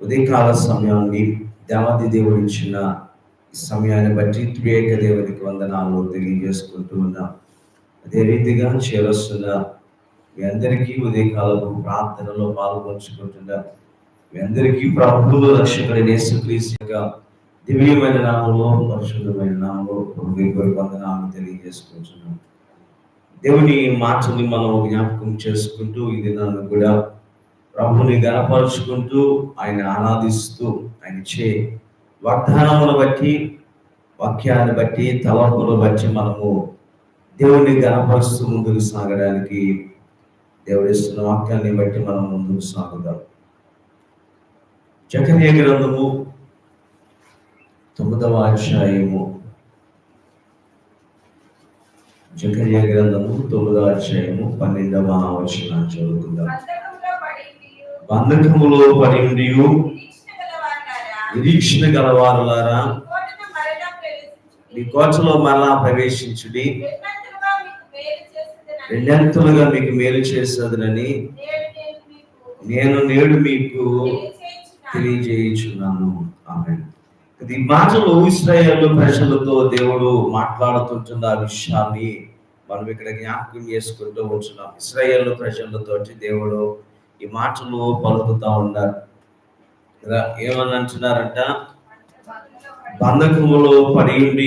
ఉదయకాల సమయాన్ని దేవాది దేవుడు ఇచ్చిన సమయాన్ని బట్టి త్రియేక దేవునికి వందనాలు తెలియజేసుకుంటూ ఉన్నాం. అదే రీతిగా చేరొస్తున్న మీ అందరికీ ఉదయకాలపు ప్రార్థనలో పాల్గొంచుకుంటున్నా మీ అందరికీ ప్రభుత్వ రక్షకుడి యేసుక్రీస్తు దివ్యమైన నామంలో పరిశుద్ధమైన నామంలో హృదయపూర్వక వందనాలు తెలియజేసుకుంటున్నాం. దేవుని మాటని మనం జ్ఞాపకం చేసుకుంటూ ఇది నన్ను కూడా ప్రభుని గనపరుచుకుంటూ ఆయన ఆరాధిస్తూ ఆయన చే వాగ్దానమును బట్టి వాక్యాన్ని బట్టి తలంపును బట్టి మనము దేవుని గనపరుస్తూ ముందుకు సాగడానికి దేవుడు ఇస్తున్న వాక్యాన్ని బట్టి మనం ముందుకు సాగుదాం. జకర్య గ్రంథము తొమ్మిదవ అధ్యాయము. జకర్య గ్రంథము తొమ్మిదవ అధ్యాయము పన్నెండవ వచనం చదువుకుందాం. బంధకములో పడి ఉండి నిరీక్షణ గలవారులారా. మీ కోటలో మరలా ప్రవేశించుడి. రెండంతలుగా మీకు మేలు చేసేదనని. నేను నేడు మీకు. తెలియజేయుచున్నాను ఆమె ఈ మాటలు ఇస్రాయేల్ ప్రజలతో దేవుడు మాట్లాడుతుంటున్న విషయాన్ని మనం ఇక్కడ జ్ఞాపకం చేసుకుంటూ ఉంటున్నాం. ఇస్రాయేల్ ప్రజలతోటి దేవుడు ఈ మాటలు పలుకుతా ఉన్నారు. కదా ఏమని అంటున్నారంట బంధకములో పడి ఉండి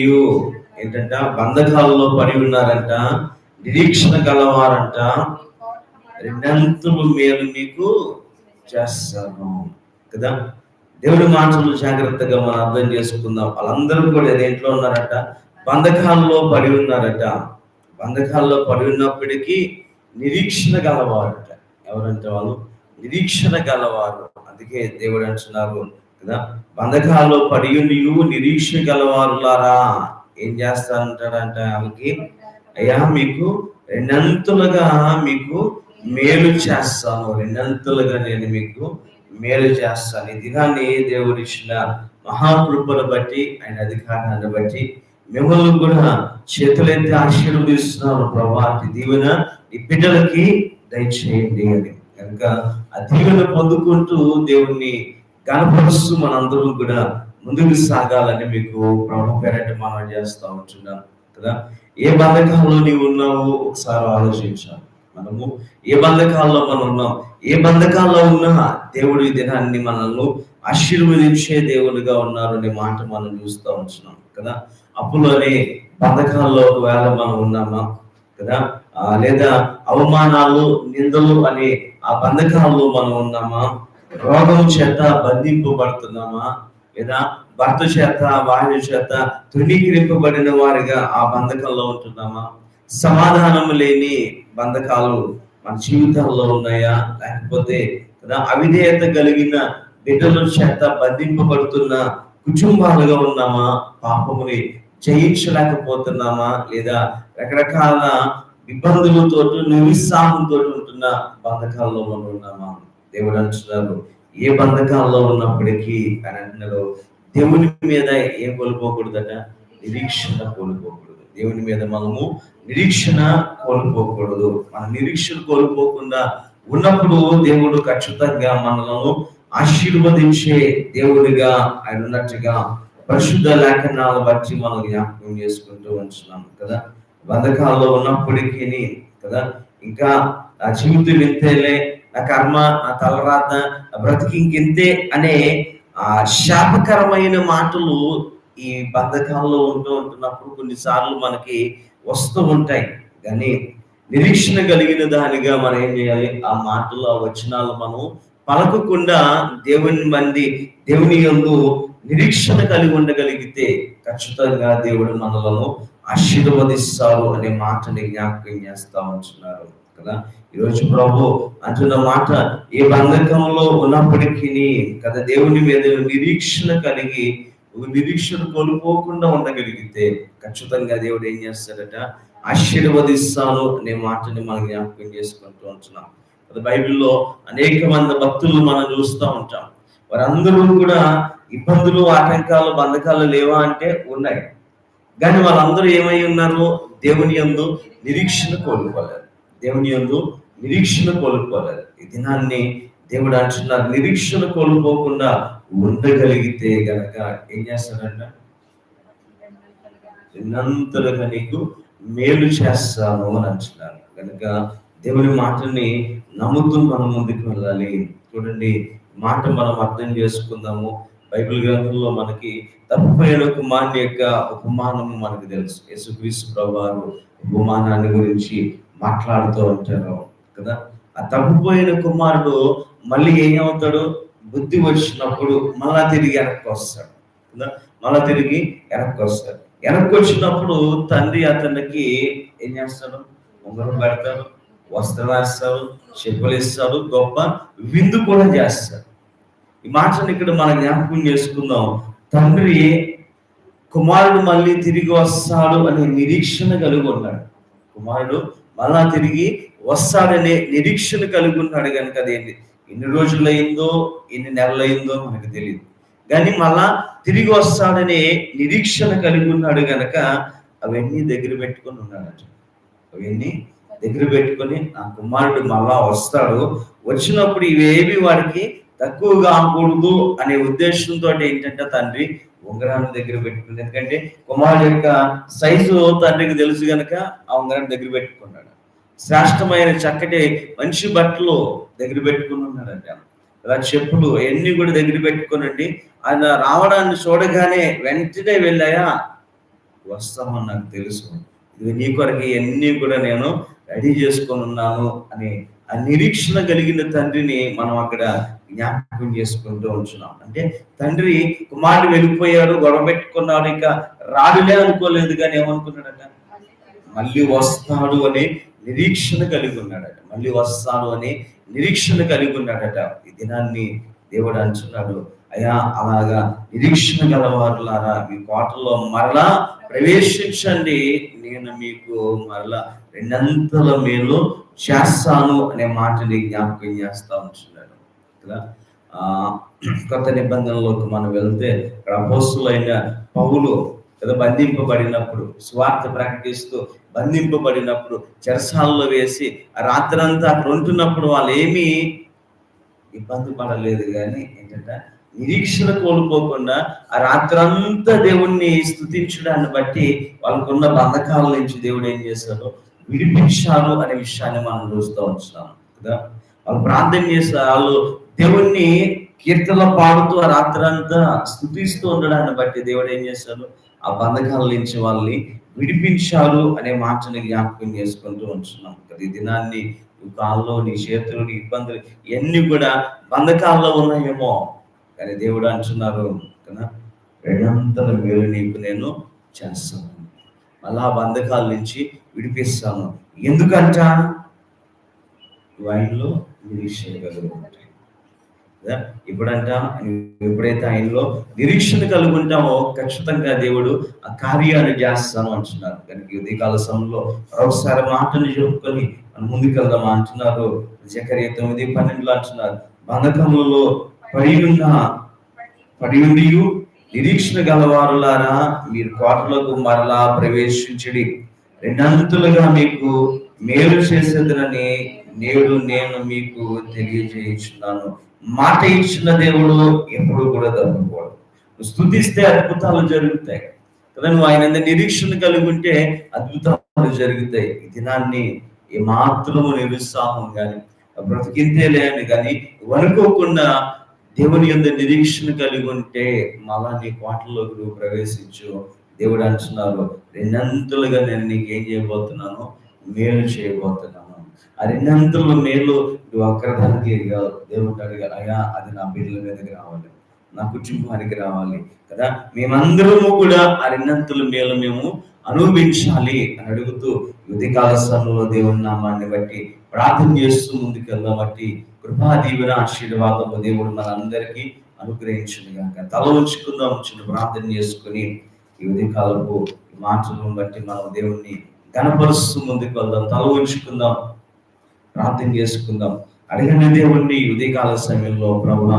ఏంటంట? బంధకాలలో పడి ఉన్నారంట. నిరీక్షణ గలవారంట. రెండంతులు మేలు మీకు చేస్తాను. కదా దేవుడి మాటలు జాగ్రత్తగా మనం అర్థం చేసుకుందాం. వాళ్ళందరూ కూడా దేంట్లో ఉన్నారట. బంధకాల్లో పడి ఉన్నారట. బంధకాల్లో పడి ఉన్నప్పటికీ నిరీక్షణ గలవారట. ఎవరంటే వాళ్ళు నిరీక్షణ గలవారు. అందుకే దేవుడు అంటున్నారు కదా బంధకాల్లో పడి నిరీక్షణ గలవారులారా. ఏం చేస్తారంటారంట వాళ్ళకి అయ్యా మీకు రెండంతులుగా మీకు మేలు చేస్తాను. రెండంతులుగా నేను మీకు మేలు చేస్తాను. ఈ దినాన్ని దేవుడు ఇచ్చిన మహాకృపను బట్టి ఆయన అధికారాన్ని బట్టి మిమ్మల్ని కూడా చేతులెత్తి ఆశీర్వదిస్తున్నాను ప్రభా. దీవెన ఈ బిడ్డలకి దయచేయండి. అని కనుక ఆ దీవెన పొందుకుంటూ దేవుణ్ణి కనపరుస్తూ మనందరం కూడా ముందుకు సాగాలని మీకు ప్రభు పేరట మనం చేస్తూ ఉంటున్నాం కదా. ఏ బంధకాల్లో నీవు ఉన్నావు ఒకసారి ఆలోచించాలి. మనము ఏ బంధకాల్లో మనం ఉన్నాం? ఏ బంధకాల్లో ఉన్నా దేవుడు ఈ దినాన్ని మనల్ని ఆశీర్వదించే దేవుడిగా ఉన్నారు అనే మాట మనం చూస్తూ ఉంటున్నాం కదా. అప్పులోనే బంధకాల్లో ఒకవేళ మనం ఉన్నామా? కదా? లేదా అవమానాలు నిందలు అనే ఆ బంధకాల్లో మనం ఉన్నామా? రోగం చేత బంధింపబడుతున్నామా? లేదా భర్త చేత వాయు చేత తృణీకరింపబడిన వారిగా ఆ బంధకంలో ఉంటున్నామా? సమాధానం లేని బంధకాలు మన జీవితాల్లో ఉన్నాయా? లేకపోతే కదా అవిధేయత కలిగిన బిడ్డల చేత బంధింపబడుతున్న కుటుంబాలుగా ఉన్నామా? పాపముని జయించలేకపోతున్నామా? లేదా రకరకాల ఇబ్బందులతో నిరుత్సాహంతో ఉంటున్న బంధకాల్లో మనం ఉన్నామా? దేవుడు అంటున్నారు ఏ బంధకాల్లో ఉన్నప్పటికీ అని అంటున్నారు దేవుని మీద ఏం కోల్పోకూడదట? నిరీక్షణ కోల్పోకూడదు. దేవుని మీద మనము నిరీక్షణ కోల్పోకూడదు. మన నిరీక్షణ కోల్పోకుండా ఉన్నప్పుడు దేవుడు ఖచ్చితంగా మనలను ఆశీర్వదించే దేవుడిగా ఆయన ఉన్నట్టుగా పరిశుద్ధ లేఖనాలు బట్టి మనం జ్ఞాపకం చేసుకుంటూ ఉంటున్నాం కదా. బంధకాల్లో ఉన్నప్పటికీ కదా ఇంకా నా జీవితం ఇంతేలే నా కర్మ నా తలరాత నా బ్రతికి ఇంకెంతే అనే ఆ శాపకరమైన మాటలు ఈ బంధకాల్లో ఉంటూ ఉంటున్నప్పుడు కొన్నిసార్లు మనకి వస్తూ ఉంటాయి. కానీ నిరీక్షణ కలిగిన దానిగా మనం ఏం చేయాలి? ఆ మాటలు ఆ వచనాలు మనం పలకకుండా దేవుని మంది దేవుని యందు నిరీక్షణ కలిగి ఉండగలిగితే ఖచ్చితంగా దేవుడు మనలను ఆశీర్వదిస్తావు అనే మాటని జ్ఞాపకం చేస్తా ఉంటున్నారు కదా? ఈరోజు ప్రభు అంటున్న మాట ఏ బంధకంలో ఉన్నప్పటికీ కదా దేవుని మీద నిరీక్షణ కలిగి నిరీక్షణ కోల్పోకుండా ఉండగలిగితే ఖచ్చితంగా దేవుడు ఏం చేస్తాడట? ఆశీర్వదిస్తాను అనే మాటని మనం జ్ఞాపకం చేసుకుంటూ ఉంటున్నాం. అది బైబిల్లో అనేక మంది భక్తులు మనం చూస్తూ ఉంటాం. వారందరూ కూడా ఇబ్బందులు ఆటంకాలు బంధకాలు లేవా అంటే ఉన్నాయి. కానీ వాళ్ళందరూ ఏమై ఉన్నారు దేవుని యందు నిరీక్షణ కోల్పోలేదు. దేవుని యందు నిరీక్షణ కోల్పోలేదు. ఈ దినాన్ని దేవుడు అంటున్నారు నిరీక్షణ కోల్పోకుండా ఉండగలిగితే గనక ఏం చేస్తాడంట? నీకు మేలు చేస్తాను అని అంటున్నారు. కనుక దేవుని మాటని నమ్ముతూ మనం ముందుకు వెళ్ళాలి. చూడండి మాట మనం అర్థం చేసుకుందాము. బైబిల్ గ్రంథంలో మనకి తప్పైన కుమారుని యొక్క ఉపమానము మనకు తెలుసు. యేసుక్రీస్తు ప్రభువారు ఉపమానాన్ని గురించి మాట్లాడుతూ ఉంటారు. కదా? ఆ తప్పిపోయిన కుమారుడు మళ్ళీ ఏమవుతాడు? బుద్ధి వచ్చినప్పుడు మళ్ళా తిరిగి వెనక్కి వస్తాడు. కదా? మళ్ళా తిరిగి వెనక్కి వస్తాడు. వెనక్కి వచ్చినప్పుడు తండ్రి అతనికి ఏం చేస్తాడు? ఉంగరం పెడతాడు వస్త్రం వేస్తాడు చెప్పులు ఇస్తాడు గొప్ప విందు కూడా చేస్తాడు. ఈ మాటను ఇక్కడ మనం జ్ఞాపకం చేసుకుందాం. తండ్రి కుమారుడు మళ్ళీ తిరిగి వస్తాడు అనే నిరీక్షణ కలిగి ఉన్నాడు. కుమారుడు మళ్ళా తిరిగి వస్తాడనే నిరీక్షణ కలిగి ఉన్నాడు కనుక అదేంటి ఎన్ని రోజులైందో ఎన్ని నెలలైందో మనకు తెలియదు కానీ మళ్ళా తిరిగి వస్తాడనే నిరీక్షణ కలిగి ఉన్నాడు గనక అవన్నీ దగ్గర పెట్టుకొని ఉన్నాడట. అవన్నీ దగ్గర పెట్టుకొని నా కుమారుడు మళ్ళా వస్తాడు. వచ్చినప్పుడు ఇవేవి వాడికి తక్కువగా అమ్మకూడదు అనే ఉద్దేశంతో ఏంటంటే తండ్రి ఉంగరాన్ని దగ్గర పెట్టుకుంది ఎందుకంటే కుమారుడు యొక్క సైజు తండ్రికి తెలుసు గనక ఆ ఉంగరాన్ని దగ్గర పెట్టుకున్నాడు. శ్రేష్టమైన చక్కటి మంచి బట్టలు దగ్గర పెట్టుకుని ఉన్నాడండి అలా చెప్పులు ఎన్ని కూడా దగ్గర పెట్టుకునండి. ఆయన రావడాన్ని చూడగానే వెంటనే వెళ్ళాయా? వస్తామని నాకు తెలుసు. ఇది నీ కొరకు ఎన్ని కూడా నేను రెడీ చేసుకొని ఉన్నాను అని ఆ నిరీక్షణ కలిగిన తండ్రిని మనం అక్కడ జ్ఞాపకం చేసుకుంటూ ఉంటున్నాం అంటే తండ్రి కుమారుడు వెళ్ళిపోయాడు గొడవ పెట్టుకున్నాడు ఇక రాడులే అనుకోలేదు కానీ ఏమనుకున్నాడట? మళ్ళీ వస్తాడు అనే నిరీక్షణ కలిగి ఉన్నాడట. మళ్ళీ వస్తాడు అనే నిరీక్షణ కలిగి ఉన్నాడట. ఈ దినాన్ని దేవుడు అంటున్నాడు అయా అలాగా నిరీక్షణ గలవారులారా మీ కోటలో మరలా ప్రవేశించండి. నేను మీకు మరలా రెండంతల మేలు చేస్తాను అనే మాటని జ్ఞాపకం చేస్తా ఉంటున్నాడు. కదా? ఆ కొత్త నిబంధనలోకి మనం వెళ్తే ఇక్కడ అపోస్తులైన పౌలు కదా బంధింపబడినప్పుడు స్వార్థ ప్రకటిస్తూ బంధింపబడినప్పుడు చెరసాల్లో వేసి ఆ రాత్రంతా అక్కడ ఉంటున్నప్పుడు వాళ్ళు ఏమీ ఇబ్బంది పడలేదు కానీ ఏంటంటే నిరీక్షణ కోల్పోకుండా ఆ రాత్రంతా దేవుణ్ణి స్థుతించడాన్ని బట్టి వాళ్ళకున్న బంధకాల నుంచి దేవుడు ఏం చేశాడు? విడిపించారు అనే విషయాన్ని మనం చూస్తూ ఉంటున్నాం కదా? వాళ్ళు ప్రార్థన చేసే వాళ్ళు దేవుణ్ణి కీర్తనలో పాడుతూ ఆ రాత్రంతా స్థుతిస్తూ ఉండడాన్ని బట్టి దేవుడు ఏం చేశాడు? ఆ బంధకాల నుంచి వాళ్ళని విడిపించారు అనే మాటను జ్ఞాపకం చేసుకుంటూ ఉంటున్నాం. ప్రతి దినాన్ని నీ కాల్లో నీ చేతులు నీ ఇబ్బందులు ఇవన్నీ కూడా బంధకాల్లో ఉన్నాయేమో. కానీ దేవుడు అంటున్నారు కదా రెండంతల మేలు నీకు నేను చేస్తాను. మళ్ళా ఆ బంధకాల నుంచి విడిపిస్తాను. ఎందుకంట? వైన్లో ఆయనలో ఉంటాయి ఇప్పుడంట ఎప్పుడైతే ఆయనలో నిరీక్షణ కలిగి ఉంటామో ఖచ్చితంగా దేవుడు ఆ కార్యాన్ని చేస్తాను అంటున్నారు. కనుక ఈ ఉదయకాల సమయంలో మరొకసారి మాటలు చెప్పుకొని మనం ముందుకెళ్దాం అంటున్నారు. జకర్య తొమ్మిది పన్నెండులో అంటున్నారు బంధకములలో పడి ఉన్న పడి ఉండి నిరీక్షణ గలవారులారా మీరు కోటలకు మరలా ప్రవేశించడి. రెండంతులుగా మీకు మేలు చేసేదనని నేడు నేను మీకు తెలియజేయించున్నాను. మాట ఇచ్చిన దేవుడు ఎప్పుడు కూడా తప్పకూడదు స్థుతిస్తే అద్భుతాలు జరుగుతాయి. కదా నువ్వు ఆయన నిరీక్షణ కలిగి ఉంటే అద్భుతాలు జరుగుతాయి. ఈ దినాన్ని మాత్రము నిరుత్సాహం కానీ బ్రతికింతే లేని కానీ వనుకోకుండా దేవుని యొక్క నిరీక్షణ కలిగి ఉంటే మళ్ళా నీ కోటలోకి నువ్వు ప్రవేశించు. దేవుడు అంటున్నారు రెండంతులుగా నేను నీకు ఏం చేయబోతున్నాను? మేలు చేయబోతున్నాను. ఆ మేలు నువ్వు అక్కడదానికి కాదు దేవుడు అడిగారు అయ్యా అది నా బిడ్డల మీదకి రావాలి. నా కుటుంబానికి రావాలి కదా. మేమందరము కూడా ఆ మేలు మేము అనుభవించాలి అని అడుగుతూ ఉదయకాల సమయంలో దేవుని నామాన్ని బట్టి ప్రార్థన చేస్తూ ముందుకెళ్దాం బట్టి కృపా దీవెన ఆశీర్వాదము దేవుడు మనందరికీ అనుగ్రహించును గాక తల ఉంచుకుందాం చిన్న ప్రార్థన చేసుకుని ఈ ఉదయకాలపు మాటలను బట్టి మనం దేవుణ్ణి గణపరుస్తూ ముందుకు వెళ్దాం తల ఉంచుకుందాం ప్రార్థన చేసుకుందాం. అడిగిన దేవుణ్ణి ఉదయకాల సమయంలో ప్రభు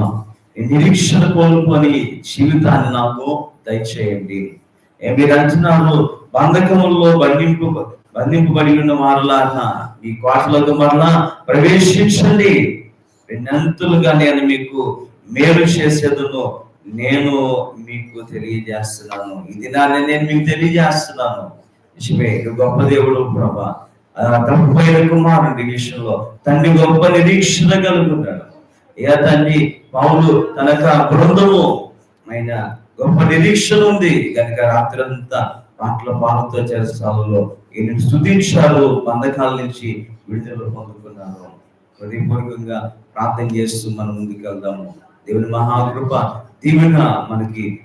నిరీక్షణ కోల్పోని జీవితాన్ని నాకు దయచేయండి. ఏ మీరు అంటున్నారు బంధకముల్లో బంధింపు బంధింపబడి ఉన్న వారులారా మీ కోటలకు మరలా ప్రవేశించండి. రెండంతులుగా నేను మీకు మేలు చేసేదను నేను మీకు తెలియజేస్తున్నాను. ఇది నేను మీకు తెలియజేస్తున్నాను. నిజమే నువ్వు గొప్ప దేవుడు ప్రభా. తప్పైన కుమారుడి విషయంలో తండ్రి గొప్ప నిరీక్షణ కలుగుతాడు. ఏ తండ్రి? పౌలు తనక బృందము ఆయన గొప్ప నిరీక్షణ ఉంది. కనుక రాత్రంతా పాటల పాలతో చేస్తాలో ఈయన స్థుతించారు బంధకాల నుంచి విడుదల పొందుకున్నారు. హృదయపూర్వకంగా ప్రార్థన చేస్తూ మనం ముందుకు వెళ్దాము. దేవుని మహాకృప దీవెన మనకి